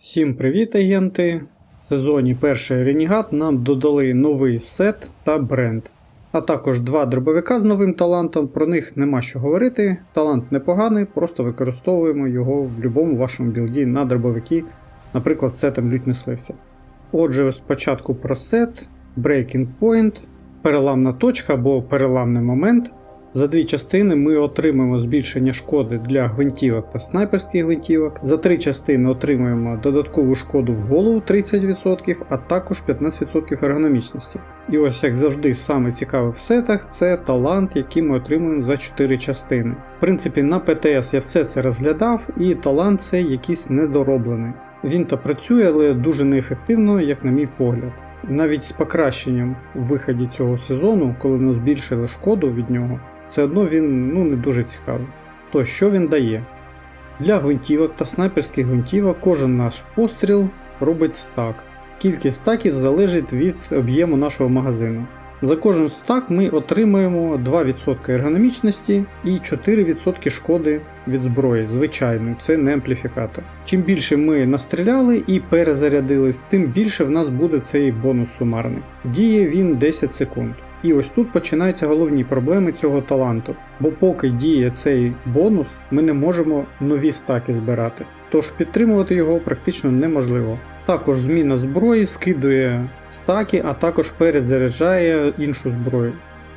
Всім привіт, агенти! В сезоні перший Ренігат нам додали новий сет та бренд, а також два дробовика з новим талантом. Про них нема що говорити. Талант непоганий, просто використовуємо його в будь-якому вашому білді на дробовики, наприклад, сетом лють мисливця. Отже, спочатку про сет, Breaking Point, переламна точка або переламний момент. За дві частини ми отримуємо збільшення шкоди для гвинтівок та снайперських гвинтівок. За три частини отримуємо додаткову шкоду в голову 30%, а також 15% ергономічності. І ось як завжди, саме цікаве в сетах це талант, який ми отримуємо за 4 частини. В принципі, на ПТС я все це розглядав, і талант цей якийсь недороблений. Він та працює, але дуже неефективно, як на мій погляд. Навіть з покращенням у виході цього сезону, коли ми збільшили шкоду від нього, все одно він ну, не дуже цікавий. То що він дає? Для гвинтівок та снайперських гвинтівок кожен наш постріл робить стак. Кількість стаків залежить від об'єму нашого магазину. За кожен стак ми отримуємо 2% ергономічності і 4% шкоди від зброї. Звичайно, це не ампліфікатор. Чим більше ми настріляли і перезарядили, тим більше в нас буде цей бонус сумарний. Діє він 10 секунд. І ось тут починаються головні проблеми цього таланту. Бо поки діє цей бонус, ми не можемо нові стаки збирати. Тож підтримувати його практично неможливо. Також зміна зброї скидує стаки, а також перезаряджає іншу зброю.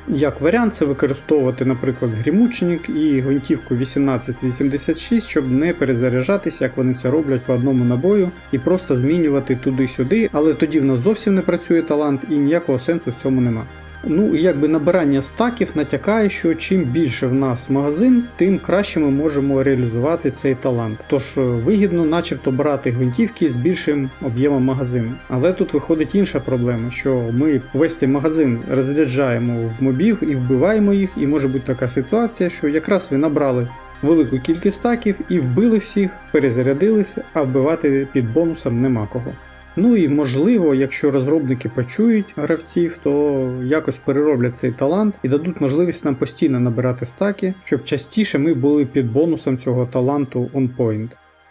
Як варіант, це використовувати, наприклад, грімучник і гвинтівку 1886, щоб не перезаряджатися, як вони це роблять по одному набою, і просто змінювати туди-сюди, але тоді в нас зовсім не працює талант і ніякого сенсу в цьому нема. Ну, і якби набирання стаків натякає, що чим більше в нас магазин, тим краще ми можемо реалізувати цей талант. Тож е, вигідно, начебто, брати гвинтівки з більшим об'ємом магазину. Але тут виходить інша проблема, що ми весь цей магазин розряджаємо в мобів і вбиваємо їх, і може бути така ситуація, що якраз ви набрали. Велику кількість стаків і вбили всіх, перезарядилися, а вбивати під бонусом нема кого. Ну і можливо, якщо розробники почують гравців, то якось перероблять цей талант і дадуть можливість нам постійно набирати стаки, щоб частіше ми були під бонусом цього таланту on point.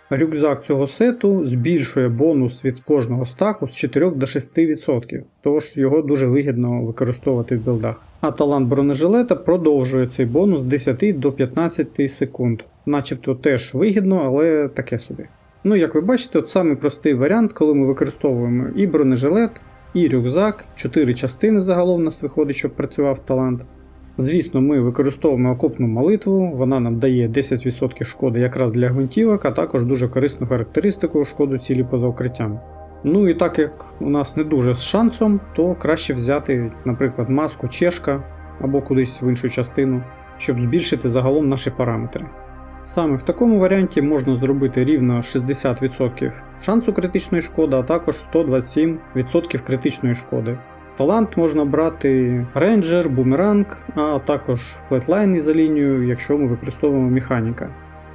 Рюкзак цього сету збільшує бонус від кожного стаку з 4 до 6%, тож його дуже вигідно використовувати в білдах. А талант бронежилета продовжує цей бонус з 10 до 15 секунд, начебто теж вигідно, але таке собі. Ну, як ви бачите, от самий простий варіант, коли ми використовуємо і бронежилет, і рюкзак, 4 частини загалом у нас виходить, щоб працював талант. Звісно, ми використовуємо окопну молитву, вона нам дає 10% шкоди якраз для гвинтівок, а також дуже корисну характеристику шкоду цілі поза укриттям. Ну і так як у нас не дуже з шансом, то краще взяти, наприклад, маску чешка або кудись в іншу частину, щоб збільшити загалом наші параметри. Саме в такому варіанті можна зробити рівно 60% шансу критичної шкоди, а також 127% критичної шкоди. Талант можна брати рейнджер, бумеранг, а також флетлайн за лінією, якщо ми використовуємо механіка.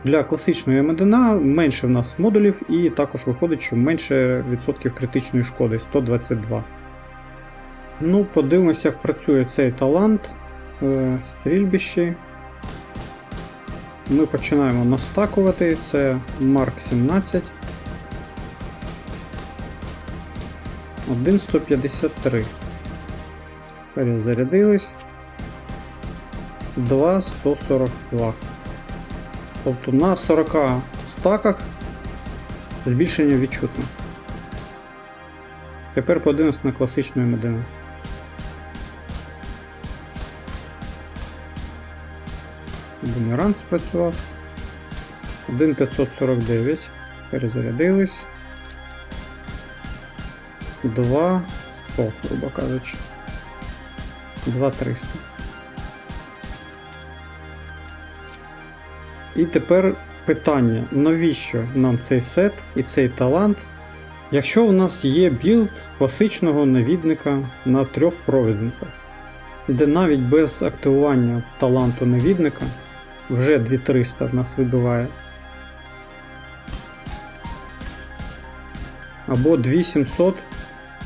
Для класичної МДНА менше в нас модулів і також виходить, що менше відсотків критичної шкоди 122. Ну, подивимося, як працює цей талант. Е, Стрільбище. Ми починаємо настакувати, це Марк 17. 1,153. Перезарядились. 2,142. Тобто на 40 стаках збільшення відчутне. Тепер подивимось на класичну МДН. Бумеранг спрацював. 1,549. Перезарядились. 2. О, грубо кажучи. 2300. І тепер питання, навіщо нам цей сет і цей талант, якщо у нас є білд класичного навідника на трьох провідницях, де навіть без активування таланту навідника вже 2300 в нас вибиває. Або 2700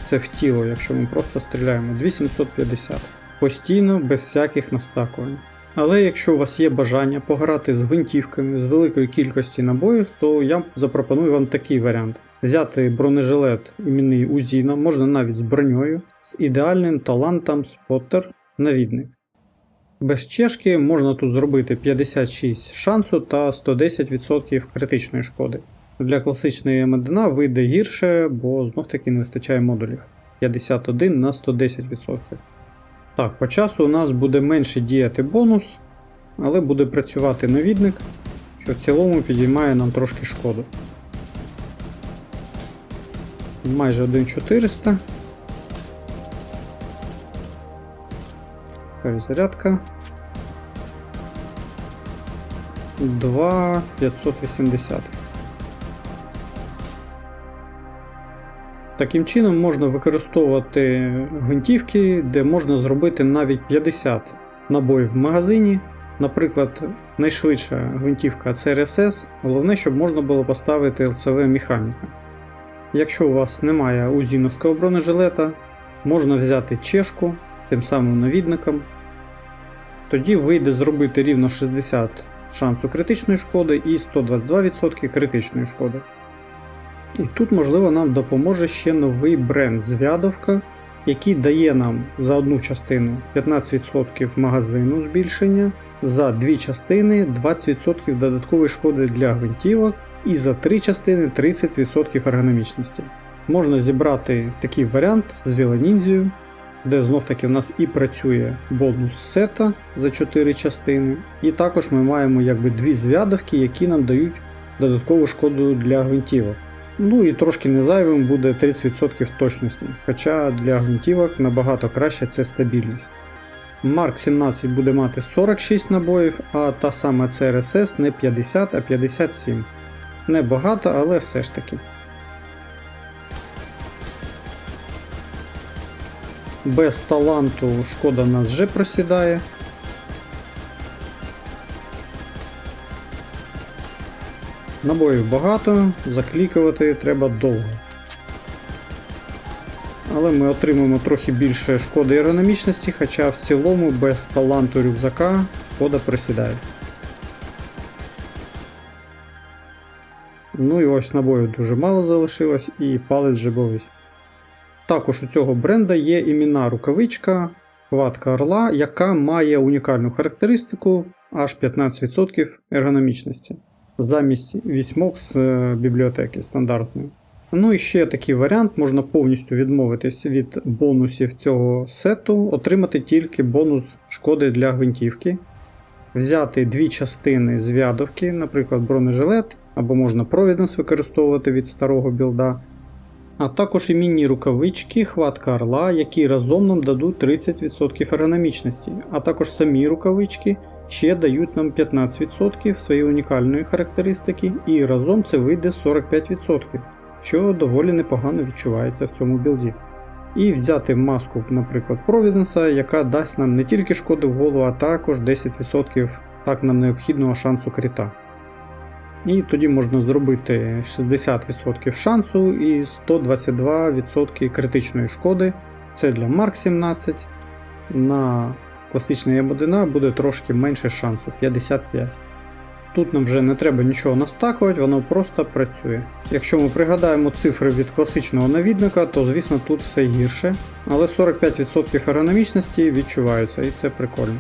це в тіло, якщо ми просто стріляємо. 2750. Постійно без всяких настакувань. Але якщо у вас є бажання пограти з гвинтівками з великої кількості набоїв, то я запропоную вам такий варіант: взяти бронежилет іменний Узіна, можна навіть з броньою, з ідеальним талантом споттер навідник. Без чешки можна тут зробити 56 шансу та 110% критичної шкоди. Для класичної МДНА вийде гірше, бо знов таки не вистачає модулів 51 на 110%. Так, по часу у нас буде менше діяти бонус, але буде працювати навідник, що в цілому підіймає нам трошки шкоду. Майже 1400. Перезарядка. 2580. Таким чином можна використовувати гвинтівки, де можна зробити навіть 50 набоїв в магазині. Наприклад, найшвидша гвинтівка це RSS, головне, щоб можна було поставити LCV механіка. Якщо у вас немає узіновського бронежилета, можна взяти чешку тим самим навідником. Тоді вийде зробити рівно 60 шансу критичної шкоди і 122% критичної шкоди. І тут, можливо, нам допоможе ще новий бренд Звядовка, який дає нам за одну частину 15% магазину збільшення, за дві частини 20% додаткової шкоди для гвинтівок і за три частини 30% ергономічності. Можна зібрати такий варіант з Віланіндзію, де знов таки в нас і працює бонус сета за 4 частини, і також ми маємо якби дві звядовки, які нам дають додаткову шкоду для гвинтівок. Ну і трошки незайвим буде 30% точності, хоча для гвинтівок набагато краще це стабільність. Марк 17 буде мати 46 набоїв, а та сама CRSS не 50, а 57. Небагато, але все ж таки. Без таланту шкода нас вже просідає. Набоїв багато, заклікувати треба довго. Але ми отримуємо трохи більше шкоди ергономічності, хоча в цілому без таланту рюкзака шкода просідає. Ну і ось набоїв дуже мало залишилось і палець вже болить. Також у цього бренда є імінна рукавичка, хватка орла, яка має унікальну характеристику аж 15% ергономічності замість вісьмок з е, бібліотеки стандартної. Ну і ще такий варіант, можна повністю відмовитись від бонусів цього сету, отримати тільки бонус шкоди для гвинтівки, взяти дві частини зв'ядовки, наприклад, бронежилет, або можна провіднес використовувати від старого білда, а також і міні рукавички, хватка орла, які разом нам дадуть 30% ергономічності, а також самі рукавички ще дають нам 15% своєї унікальної характеристики, і разом це вийде 45%, що доволі непогано відчувається в цьому білді. І взяти маску, наприклад, Провіденса, яка дасть нам не тільки шкоду в голову, а також 10% так нам необхідного шансу крита. І тоді можна зробити 60% шансу і 122% критичної шкоди. Це для Марк 17. На класичний М1 буде трошки менше шансу 55. Тут нам вже не треба нічого настакувати, воно просто працює. Якщо ми пригадаємо цифри від класичного навідника, то звісно тут все гірше, але 45% ергономічності відчуваються і це прикольно.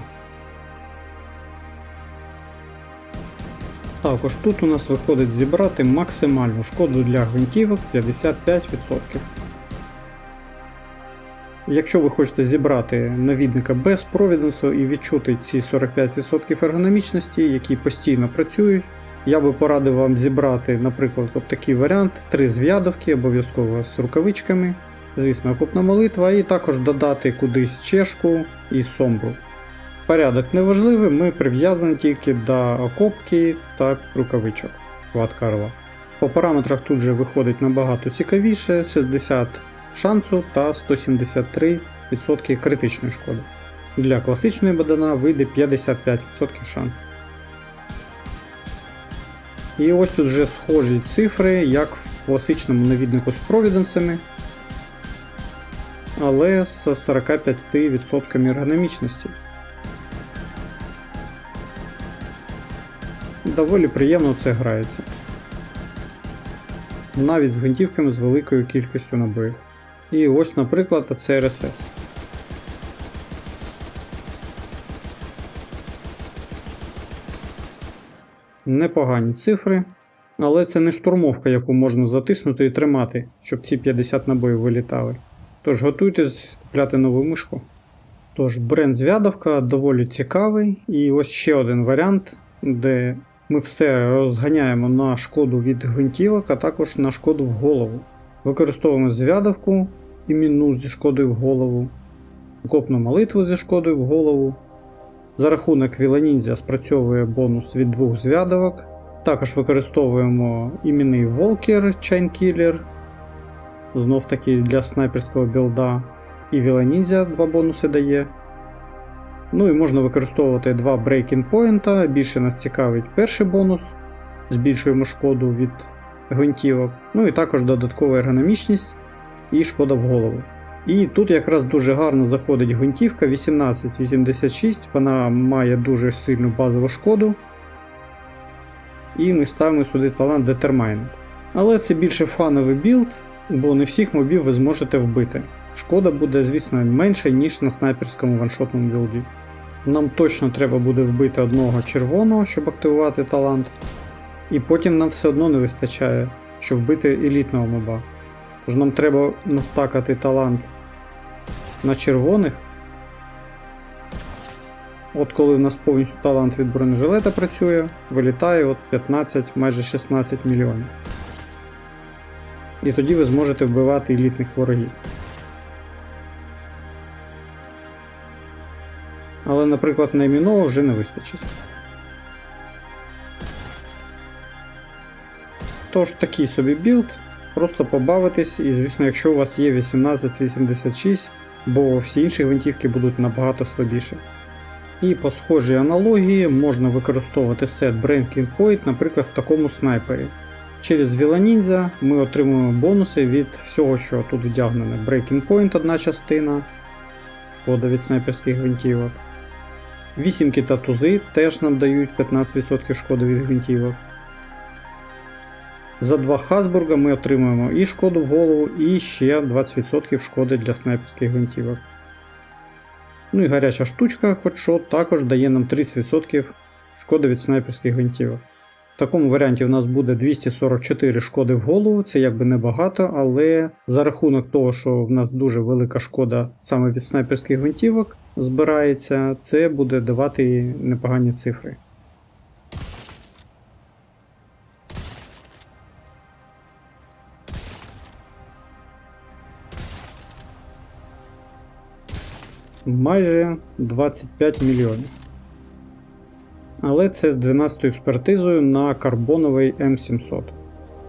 Також тут у нас виходить зібрати максимальну шкоду для гвинтівок 55%. Якщо ви хочете зібрати навідника без провіденсу і відчути ці 45% ергономічності, які постійно працюють, я би порадив вам зібрати, наприклад, от такий варіант: три зв'ядовки, обов'язково з рукавичками, звісно, окупна молитва, і також додати кудись чешку і сомбру. Порядок неважливий, ми прив'язані тільки до окопки та рукавичок Ватка Орла. По параметрах тут же виходить набагато цікавіше, 60 шансу та 173% критичної шкоди. Для класичної бадана вийде 55% шансу. І ось тут вже схожі цифри, як в класичному навіднику з провіденсами, але з 45% ергономічності. Доволі приємно це грається. Навіть з гвинтівками з великою кількістю набоїв. І ось, наприклад, це Непогані цифри, але це не штурмовка, яку можна затиснути і тримати, щоб ці 50 набоїв вилітали. Тож готуйтесь купляти нову мишку. Тож, бренд зв'ядовка доволі цікавий, і ось ще один варіант, де ми все розганяємо на шкоду від гвинтівок, а також на шкоду в голову. Використовуємо зв'ядовку імінну зі шкодою в голову, копну молитву зі шкодою в голову. За рахунок Віланіндзя спрацьовує бонус від двох зв'ядовок. Також використовуємо іменний Волкер Chainkiller, знов таки для снайперського білда. І Віланіндзя два бонуси дає. Ну і можна використовувати два Point. Більше нас цікавить перший бонус. Збільшуємо шкоду від гвинтівок. Ну і також додаткова ергономічність і шкода в голову. І тут якраз дуже гарно заходить гвинтівка 1886, вона має дуже сильну базову шкоду. І ми ставимо сюди талант Determined. Але це більше фановий білд, бо не всіх мобів ви зможете вбити. Шкода буде, звісно, менше, ніж на снайперському ваншотному білді. Нам точно треба буде вбити одного червоного, щоб активувати талант. І потім нам все одно не вистачає, щоб вбити елітного моба. Тож нам треба настакати талант на червоних. От коли в нас повністю талант від бронежилета працює, вилітає от 15, майже 16 мільйонів. І тоді ви зможете вбивати елітних ворогів. Але, наприклад, на іміного вже не вистачить. Тож такий собі білд, просто побавитись, і звісно, якщо у вас є 1886, бо всі інші гвинтівки будуть набагато слабіші. І по схожій аналогії можна використовувати сет Breaking Point, наприклад, в такому снайпері. Через Ninja ми отримуємо бонуси від всього, що тут вдягнене. Breaking Point одна частина, шкода від снайперських гвинтівок. Вісімки та тузи теж нам дають 15% шкоди від гвинтівок. За два Хасбурга ми отримуємо і шкоду в голову, і ще 20% шкоди для снайперських гвинтівок. Ну і гаряча штучка, хоч що, також дає нам 30% шкоди від снайперських гвинтівок. Такому варіанті в нас буде 244 шкоди в голову, це якби небагато, але за рахунок того, що в нас дуже велика шкода саме від снайперських гвинтівок збирається, це буде давати непогані цифри. Майже 25 мільйонів. Але це з 12 експертизою на карбоновий М700.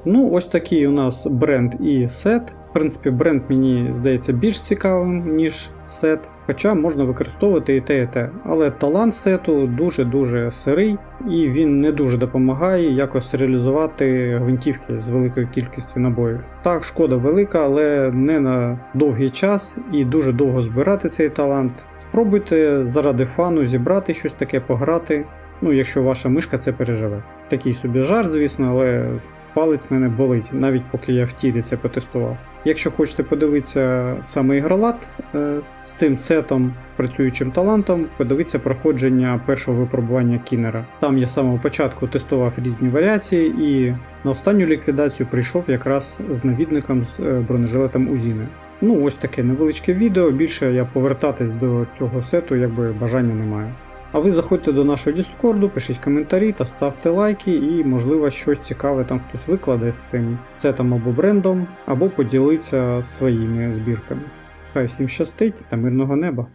Ну, ось такий у нас бренд і сет. В принципі, бренд мені здається більш цікавим, ніж сет. Хоча можна використовувати і те, і те. Але талант сету дуже-дуже сирий, і він не дуже допомагає якось реалізувати гвинтівки з великою кількістю набоїв. Так, шкода велика, але не на довгий час і дуже довго збирати цей талант. Спробуйте заради фану зібрати щось таке, пограти. Ну, якщо ваша мишка це переживе. Такий собі жарт, звісно, але палець мене болить, навіть поки я в тілі це потестував. Якщо хочете подивитися саме ігролад е, з тим сетом, працюючим талантом, подивіться проходження першого випробування кінера. Там я з самого початку тестував різні варіації і на останню ліквідацію прийшов якраз з навідником з е, бронежилетом Узіни. Ну, ось таке невеличке відео. Більше я повертатись до цього сету, якби бажання немає. А ви заходьте до нашого Діскорду, пишіть коментарі та ставте лайки, і, можливо, щось цікаве там хтось викладе з цим сетом або брендом, або поділиться своїми збірками. Хай всім щастить та мирного неба!